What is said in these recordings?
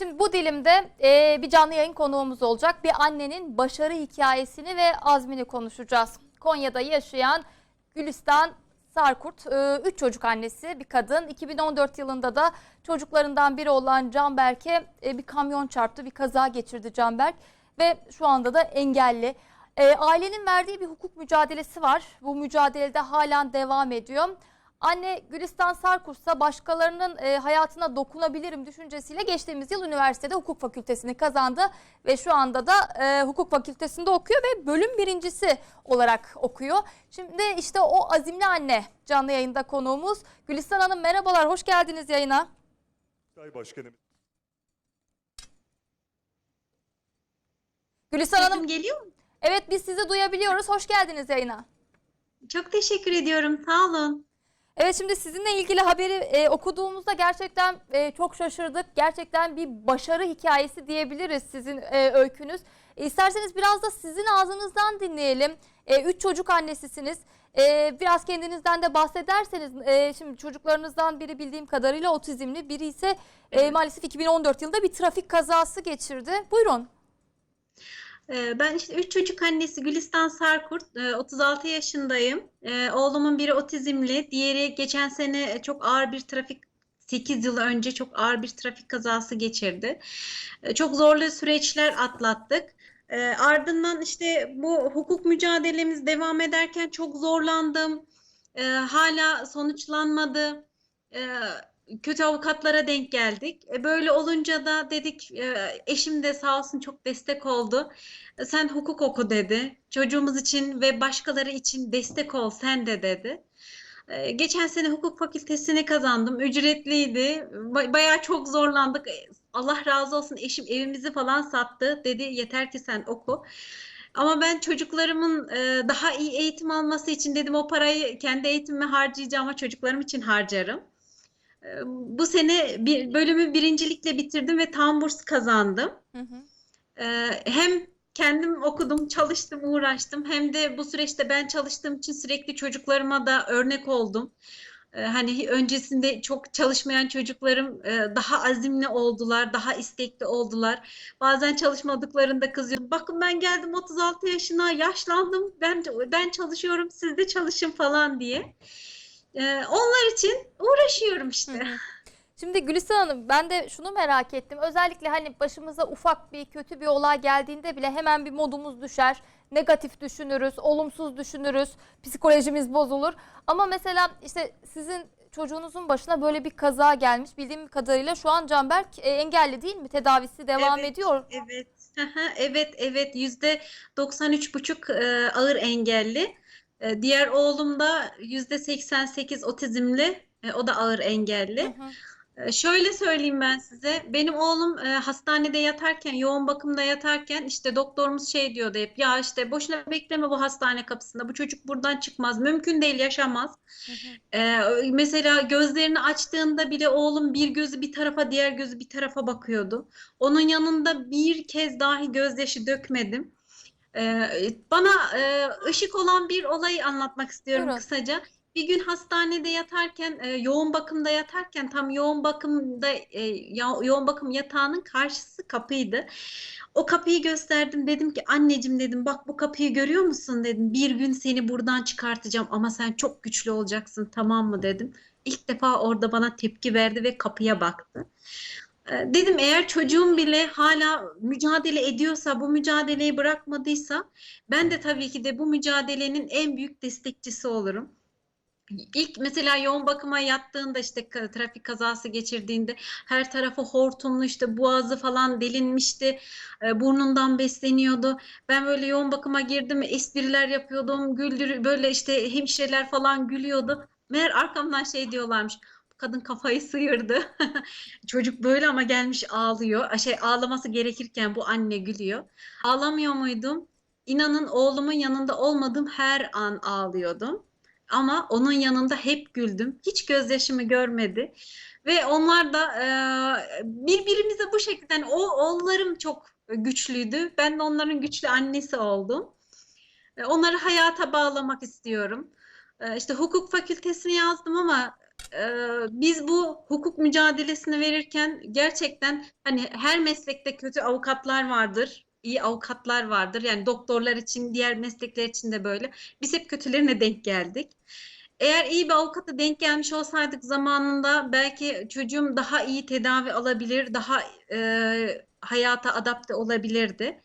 Şimdi bu dilimde e, bir canlı yayın konuğumuz olacak. Bir annenin başarı hikayesini ve azmini konuşacağız. Konya'da yaşayan Gülistan Sarkurt, 3 çocuk annesi bir kadın. 2014 yılında da çocuklarından biri olan Canberk'e e, bir kamyon çarptı, bir kaza geçirdi Canberk ve şu anda da engelli. E, ailenin verdiği bir hukuk mücadelesi var. Bu mücadelede halen devam ediyor. Anne Gülistan Sarkursa başkalarının e, hayatına dokunabilirim düşüncesiyle geçtiğimiz yıl üniversitede hukuk fakültesini kazandı ve şu anda da e, hukuk fakültesinde okuyor ve bölüm birincisi olarak okuyor. Şimdi işte o azimli anne canlı yayında konuğumuz. Gülistan Hanım merhabalar, hoş geldiniz yayına. Say Başkanım. Gülistan Hanım, geliyor mu? evet biz sizi duyabiliyoruz. Hoş geldiniz yayına. Çok teşekkür ediyorum. Sağ olun. Evet şimdi sizinle ilgili haberi e, okuduğumuzda gerçekten e, çok şaşırdık. Gerçekten bir başarı hikayesi diyebiliriz sizin e, öykünüz. E, isterseniz biraz da sizin ağzınızdan dinleyelim. E, üç çocuk annesisiniz. E, biraz kendinizden de bahsederseniz e, şimdi çocuklarınızdan biri bildiğim kadarıyla otizmli, biri ise e, maalesef 2014 yılında bir trafik kazası geçirdi. Buyurun. Ee, Ben işte üç çocuk annesi Gülistan Sarkurt. Ee, 36 yaşındayım. Ee, Oğlumun biri otizmli. Diğeri geçen sene çok ağır bir trafik 8 yıl önce çok ağır bir trafik kazası geçirdi. Çok zorlu süreçler atlattık. Ardından işte bu hukuk mücadelemiz devam ederken çok zorlandım. Hala sonuçlanmadı. Kötü avukatlara denk geldik. E, Böyle olunca da dedik e, eşim de sağ olsun çok destek oldu. E, Sen hukuk oku dedi. Çocuğumuz için ve başkaları için destek ol sen de dedi. E, Geçen sene hukuk fakültesini kazandım. Ücretliydi. Ba- Bayağı çok zorlandık. E, Allah razı olsun eşim evimizi falan sattı. Dedi yeter ki sen oku. Ama ben çocuklarımın e, daha iyi eğitim alması için dedim o parayı kendi eğitimime harcayacağım ama çocuklarım için harcarım. Bu sene bir bölümü birincilikle bitirdim ve tam burs kazandım. Hı hı. E, Hem kendim okudum, çalıştım, uğraştım. Hem de bu süreçte ben çalıştığım için sürekli çocuklarıma da örnek oldum. E, Hani öncesinde çok çalışmayan çocuklarım e, daha azimli oldular, daha istekli oldular. Bazen çalışmadıklarında kızıyorum. Bakın ben geldim 36 yaşına, yaşlandım. Ben ben çalışıyorum, siz de çalışın falan diye. E, Onlar için uğraşıyorum işte. hı. Şimdi Gülistan Hanım ben de şunu merak ettim. Özellikle hani başımıza ufak bir kötü bir olay geldiğinde bile hemen bir modumuz düşer. Negatif düşünürüz, olumsuz düşünürüz, psikolojimiz bozulur. Ama mesela işte sizin çocuğunuzun başına böyle bir kaza gelmiş. Bildiğim kadarıyla şu an Canberk e, engelli değil mi? Tedavisi devam Evet, ediyor. Evet, evet, evet. Yüzde 93,5 e, ağır engelli. E, diğer oğlum da yüzde 88 otizmli. E, o da ağır engelli. Hı hı. E, Şöyle söyleyeyim ben size. Benim oğlum e, hastanede yatarken, yoğun bakımda yatarken işte doktorumuz şey diyordu hep. Ya işte boşuna bekleme bu hastane kapısında. Bu çocuk buradan çıkmaz. Mümkün değil, yaşamaz. Hı hı. Mesela gözlerini açtığında bile oğlum bir gözü bir tarafa, diğer gözü bir tarafa bakıyordu. Onun yanında bir kez dahi gözyaşı dökmedim. Ee, bana e, ışık olan bir olayı anlatmak istiyorum Buyurun. kısaca. Bir gün hastanede yatarken, e, yoğun bakımda yatarken, tam yoğun bakımda e, yoğun bakım yatağının karşısı kapıydı. O kapıyı gösterdim dedim ki anneciğim dedim bak bu kapıyı görüyor musun dedim. Bir gün seni buradan çıkartacağım ama sen çok güçlü olacaksın tamam mı dedim. İlk defa orada bana tepki verdi ve kapıya baktı. Ee, Dedim eğer çocuğum bile hala mücadele ediyorsa, bu mücadeleyi bırakmadıysa ben de tabii ki de bu mücadelenin en büyük destekçisi olurum. İlk mesela yoğun bakıma yattığında işte trafik kazası geçirdiğinde her tarafı hortumlu işte boğazı falan delinmişti. e, Burnundan besleniyordu. Ben böyle yoğun bakıma girdim, espriler yapıyordum. Güldür böyle işte hemşireler falan gülüyordu. Meğer arkamdan şey diyorlarmış. Kadın kafayı sıyırdı. Çocuk böyle ama gelmiş ağlıyor. Şey ağlaması gerekirken bu anne gülüyor. Ağlamıyor muydum? İnanın oğlumun yanında olmadığım her an ağlıyordum. Ama onun yanında hep güldüm. Hiç gözyaşımı görmedi. Ve onlar da e, birbirimize bu şekilde hani o oğullarım çok güçlüydü. Ben de onların güçlü annesi oldum. E, Onları hayata bağlamak istiyorum. E, İşte hukuk fakültesini yazdım ama biz bu hukuk mücadelesini verirken gerçekten hani her meslekte kötü avukatlar vardır, iyi avukatlar vardır. Yani doktorlar için, diğer meslekler için de böyle. Biz hep kötülerine denk geldik. Eğer iyi bir avukata denk gelmiş olsaydık zamanında belki çocuğum daha iyi tedavi alabilir, daha e, hayata adapte olabilirdi.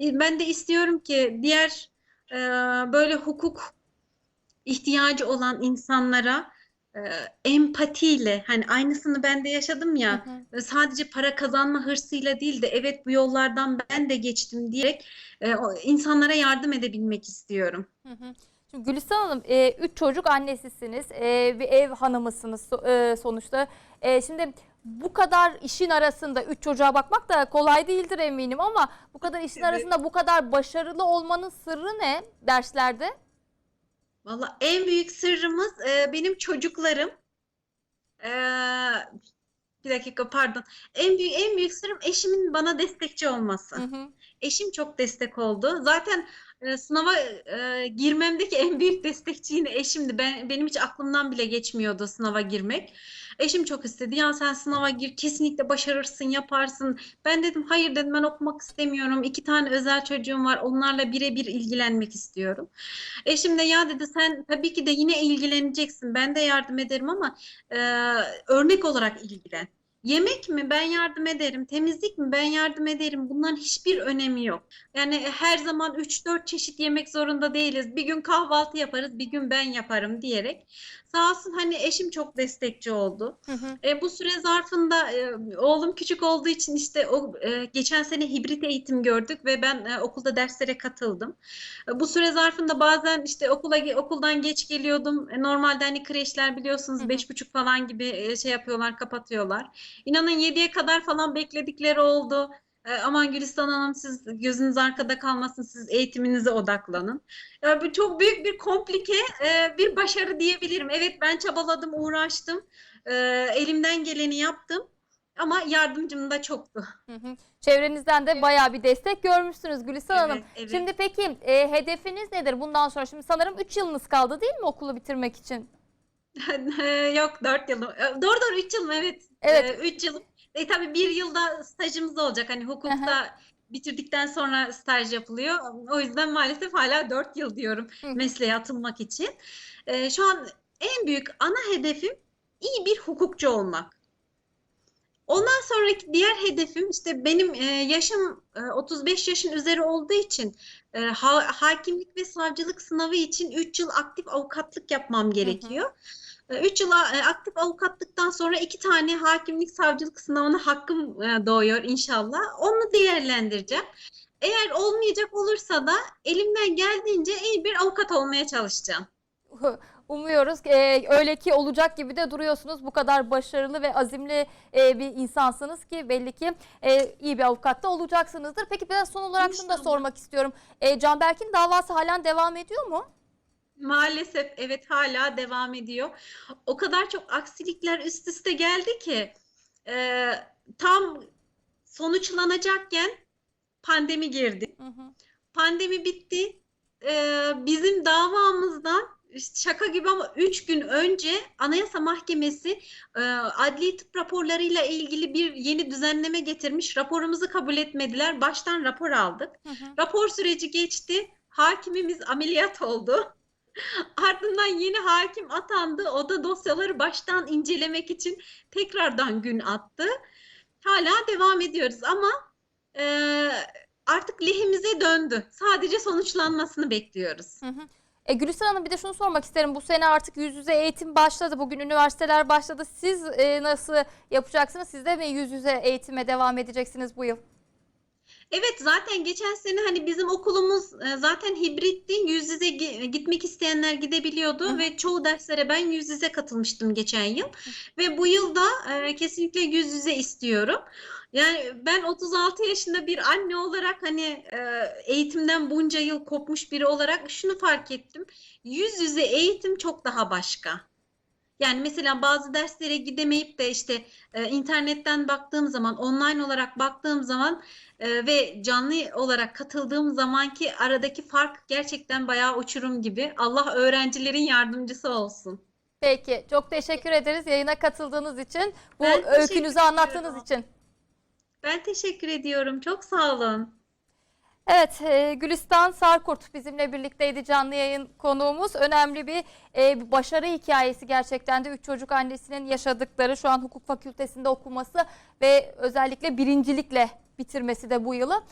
E, Ben de istiyorum ki diğer e, böyle hukuk ihtiyacı olan insanlara e, empatiyle hani aynısını ben de yaşadım ya Hı hı. sadece para kazanma hırsıyla değil de evet bu yollardan ben de geçtim diyerek e, insanlara yardım edebilmek istiyorum. Hı hı. Şimdi Gülistan Hanım, e, üç çocuk annesisiniz, e, bir ev hanımısınız so- e, sonuçta. E, şimdi bu kadar işin arasında üç çocuğa bakmak da kolay değildir eminim ama bu kadar işin Evet. arasında bu kadar başarılı olmanın sırrı ne derslerde? Valla en büyük sırrımız e, benim çocuklarım. E, bir dakika pardon. En büyük en büyük sırrım eşimin bana destekçi olması. Hı hı. Eşim çok destek oldu. Zaten e, sınava e, girmemdeki en büyük destekçi yine eşimdi. Ben benim hiç aklımdan bile geçmiyordu sınava girmek. Eşim çok istedi. Ya sen sınava gir, kesinlikle başarırsın, yaparsın. Ben dedim hayır dedim ben okumak istemiyorum. İki tane özel çocuğum var. Onlarla birebir ilgilenmek istiyorum. Eşim de ya dedi sen tabii ki de yine ilgileneceksin. Ben de yardım ederim ama e, örnek olarak ilgilen. Yemek mi? Ben yardım ederim. Temizlik mi? Ben yardım ederim. Bunların hiçbir önemi yok. Yani her zaman 3-4 çeşit yemek zorunda değiliz. Bir gün kahvaltı yaparız, bir gün ben yaparım diyerek. Sağ olsun hani eşim çok destekçi oldu. Hı hı. E, bu süre zarfında e, oğlum küçük olduğu için işte o e, geçen sene hibrit eğitim gördük ve ben e, okulda derslere katıldım. E, bu süre zarfında bazen işte okula okuldan geç geliyordum. E, normalde hani kreşler biliyorsunuz Hı hı. beş buçuk falan gibi e, şey yapıyorlar, kapatıyorlar. İnanın 7'ye kadar falan bekledikleri oldu. E, aman Gülistan Hanım siz gözünüz arkada kalmasın, siz eğitiminize odaklanın. Ya bu çok büyük bir komplike e, bir başarı diyebilirim. Evet ben çabaladım, uğraştım. E, elimden geleni yaptım. Ama yardımcım da çoktu. Hı hı. Çevrenizden de bayağı bir destek görmüşsünüz Gülistan Hanım. Evet, evet. Şimdi peki e, hedefiniz nedir bundan sonra? Şimdi sanırım 3 yılınız kaldı değil mi okulu bitirmek için? Yok 4 yılım. E, Doğru doğru 3 yılım evet. Evet. 3 yılım. E, tabii bir yılda stajımız olacak. Hani hukukta bitirdikten sonra staj yapılıyor. O yüzden maalesef hala 4 yıl diyorum mesleğe atılmak için. E, şu an en büyük ana hedefim iyi bir hukukçu olmak. Sonraki diğer hedefim işte benim e, yaşım e, 35 yaşın üzeri olduğu için e, ha- hakimlik ve savcılık sınavı için 3 yıl aktif avukatlık yapmam gerekiyor. 3 yıl a- e, aktif avukatlıktan sonra iki tane hakimlik savcılık sınavına hakkım e, doğuyor inşallah. Onu değerlendireceğim. Eğer olmayacak olursa da elimden geldiğince iyi bir avukat olmaya çalışacağım. Umuyoruz e, öyle ki olacak gibi de duruyorsunuz. Bu kadar başarılı ve azimli e, bir insansınız ki belli ki e, iyi bir avukat da olacaksınızdır. Peki biraz son olarak şunu da sormak istiyorum. E, Canberk'in davası halen devam ediyor mu? Maalesef evet hala devam ediyor. O kadar çok aksilikler üst üste geldi ki e, tam sonuçlanacakken pandemi girdi. Hı hı. Pandemi bitti. Ee, bizim davamızdan şaka gibi ama 3 gün önce Anayasa Mahkemesi e, adli tıp raporlarıyla ilgili bir yeni düzenleme getirmiş. Raporumuzu kabul etmediler. Baştan rapor aldık. Hı hı. Rapor süreci geçti. Hakimimiz ameliyat oldu. Ardından yeni hakim atandı. O da dosyaları baştan incelemek için tekrardan gün attı. Hala devam ediyoruz ama e, artık lehimize döndü. Sadece sonuçlanmasını bekliyoruz. Hı hı. E, Gülistan Hanım bir de şunu sormak isterim. Bu sene artık yüz yüze eğitim başladı. Bugün üniversiteler başladı. Siz e, nasıl yapacaksınız? Siz de mi yüz yüze eğitime devam edeceksiniz bu yıl? Evet zaten geçen sene hani bizim okulumuz e, zaten hibritti. Yüz yüze gi- gitmek isteyenler gidebiliyordu Hı. ve çoğu derslere ben yüz yüze katılmıştım geçen yıl. Ve bu yıl da e, kesinlikle yüz yüze istiyorum. Yani ben 36 yaşında bir anne olarak hani e, eğitimden bunca yıl kopmuş biri olarak şunu fark ettim. Yüz yüze eğitim çok daha başka. Yani mesela bazı derslere gidemeyip de işte e, internetten baktığım zaman, online olarak baktığım zaman e, ve canlı olarak katıldığım zamanki aradaki fark gerçekten bayağı uçurum gibi. Allah öğrencilerin yardımcısı olsun. Peki çok teşekkür ederiz yayına katıldığınız için. Bu Ben öykünüzü anlattığınız için. Ben teşekkür ediyorum. Çok sağ olun. Evet, e, Gülistan Sarkurt bizimle birlikteydi canlı yayın konuğumuz. Önemli bir e, başarı hikayesi gerçekten de üç çocuk annesinin yaşadıkları şu an hukuk fakültesinde okuması ve özellikle birincilikle bitirmesi de bu yılı.